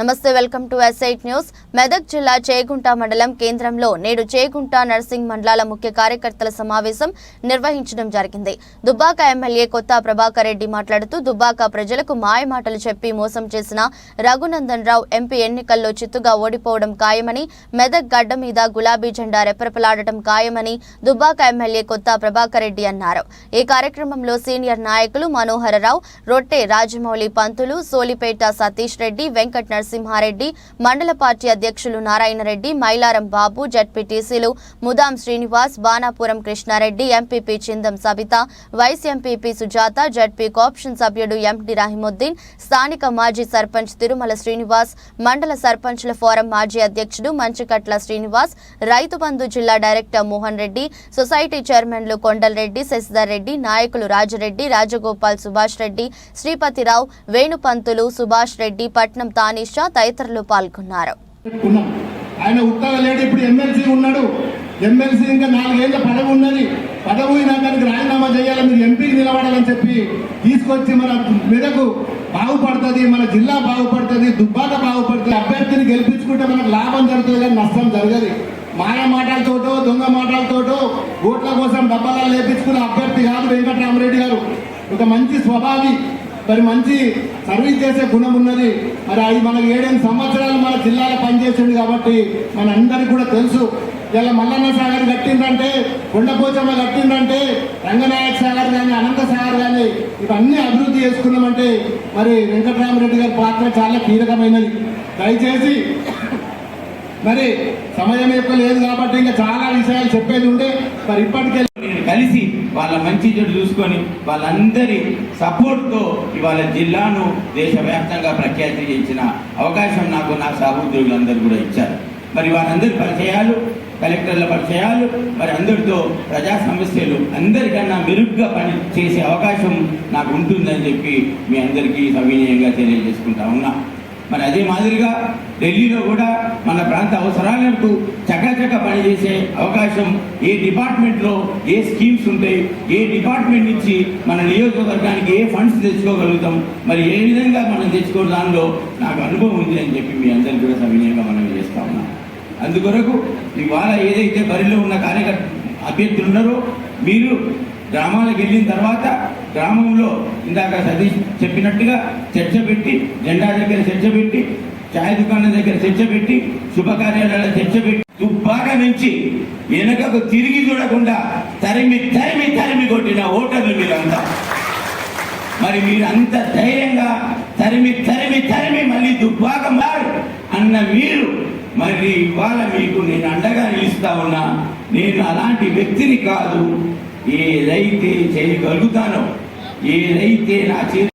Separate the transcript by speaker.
Speaker 1: నమస్తే welcome to SIT news. Medak జిల్లా చేగుంట మండలం కేంద్రంలో నేడు చేగుంట నర్సింగ్ మండలాల ముఖ్య కార్యకర్తల సమావేశం నిర్వహించడం జరిగింది. దుబ్బాక ఎమ్మెల్యే కొత్త ప్రభాకర్ రెడ్డి మాట్లాడుతూ దుబ్బాక ప్రజలకు మాయమాటలు చెప్పి మోసం చేసిన రఘునందన్ రావు ఎంపీ ఎన్నికల్లో చిత్తుగా ఓడిపోవడం ఖాయమని మెదక్ గడ్డ మీద గులాబీ జెండా రెపరెపలాడటం ఖాయమని దుబ్బాక ఎమ్మెల్యే కొత్త ప్రభాకర్ రెడ్డి అన్నారు. ఈ కార్యక్రమంలో సీనియర్ నాయకులు మనోహరరావు రొట్టె రాజమౌళి పంతులు సోలిపేట సతీష్ రెడ్డి వెంకట నరసింహారెడ్డి మండల పార్టీ అధ్యక్షులు నారాయణరెడ్డి మైలారం బాబు జడ్పీటీసీలు Mudam Srinivas Banapuram Krishnareddy MPP Chindam Sabitha vice MPP Sujatha ZP co-option సభ్యుడు ఎండి రహిముద్దీన్ స్థానిక మాజీ సర్పంచ్ తిరుమల శ్రీనివాస్ మండల సర్పంచ్ల ఫోరం మాజీ అధ్యక్షుడు మంచికట్ల శ్రీనివాస్ రైతు బంధు జిల్లా డైరెక్టర్ మోహన్ రెడ్డి సొసైటీ చైర్మన్లు కొండలరెడ్డి శశిధర్ రెడ్డి నాయకులు రాజరెడ్డి రాజగోపాల్ సుభాష్ రెడ్డి శ్రీపతిరావు వేణుపంతులు సుభాష్ రెడ్డి పట్నం తానీష్ తదితరులు పాల్గొన్నారు.
Speaker 2: ఆయన ఉత్తగా లేడు ఇప్పుడు ఎమ్మెల్సీ ఉన్నాడు. ఎమ్మెల్సీ ఇంకా నాలుగేళ్ళ పదవి ఉన్నది. పదవి దానికి రాజీనామా చేయాలి మీరు ఎంపీకి నిలబడాలని చెప్పి తీసుకొచ్చి మన మెదకు బాగుపడుతుంది మన జిల్లా బాగుపడుతుంది దుబ్బాక బాగుపడుతుంది. అభ్యర్థిని గెలిపించుకుంటే మనకు లాభం జరుగుతుంది కానీ నష్టం జరగదు. మాయ మాటలతోటో దొంగ మాటలతోటో ఓట్ల కోసం డబ్బాలా లేపించుకున్న అభ్యర్థి కాదు వెంకటరామరెడ్డి గారు. ఒక మంచి స్వభావి మరి మంచి సర్వీస్ చేసే గుణం ఉన్నది. మరి అది మన ఏడెనిమిది సంవత్సరాలు మన జిల్లాలో పనిచేసింది కాబట్టి మన అందరికి కూడా తెలుసు. ఇలా మల్లన్న సాగర్ కట్టిందంటే కొండపోచమ్మ కట్టిందంటే రంగనాయక సాగర్ కానీ అనంత సాగర్ కానీ ఇవన్నీ అభివృద్ధి చేసుకున్నామంటే మరి వెంకటరామరెడ్డి గారి పాత్ర చాలా కీలకమైనది. దయచేసి మరి సమయం ఎక్కువ లేదు కాబట్టి ఇంకా చాలా విషయాలు చెప్పేది ఉంటే మరి ఇప్పటికే
Speaker 3: కలిసి వాళ్ళ మంచి చెడు చూసుకొని వాళ్ళందరి సపోర్ట్తో ఇవాళ జిల్లాను దేశవ్యాప్తంగా ప్రఖ్యాతి చేయించిన అవకాశం నాకు నా సహోద్యోగులందరూ కూడా ఇచ్చారు. మరి వారందరి పరిచయాలు కలెక్టర్ల పరిచయాలు మరి అందరితో ప్రజా సమస్యలు అందరికన్నా మెరుగ్గా పని చేసే అవకాశం నాకు ఉంటుందని చెప్పి మీ అందరికీ సవినయంగా తెలియజేసుకుంటా ఉన్నా. మరి అదే మాదిరిగా ఢిల్లీలో కూడా మన ప్రాంత అవసరాలకు చకచక పనిచేసే అవకాశం ఏ డిపార్ట్మెంట్లో ఏ స్కీమ్స్ ఉంటాయి ఏ డిపార్ట్మెంట్ నుంచి మన నియోజకవర్గానికి ఏ ఫండ్స్ తెచ్చుకోగలుగుతాం మరి ఏ విధంగా మనం తెచ్చుకో దానిలో నాకు అనుభవం ఉంది అని చెప్పి మీ అందరికీ కూడా సవినయంగా మనం చేస్తా ఉన్నాం. అందుకొరకు ఇవాళ ఏదైతే బరిలో ఉన్న కార్యకర్త అభ్యర్థులు ఉన్నారో మీరు గ్రామాలకు వెళ్ళిన తర్వాత గ్రామంలో ఇందాక సతీష్ చెప్పినట్టుగా చర్చ పెట్టి జెండా దగ్గర చర్చ పెట్టి ఛాయ్ దుకాణం దగ్గర చర్చ పెట్టి శుభకార్యాలయాల చర్చ పెట్టి దుబ్బాక నుంచి వెనకకు తిరిగి చూడకుండా తరిమి తరిమి తరిమి కొట్టిన ఓటర్లు మీరంతా. మరి మీరు అంత ధైర్యంగా తరిమి తరిమి తరిమి మళ్ళీ దుబ్బాక మారు అన్న మీరు మరి ఇవాళ మీకు నేను అండగా నిలుస్తా ఉన్నా నేను అలాంటి వ్యక్తిని కాదు ఏదైతే చేయగలుగుతానో ఏదైతే నా చే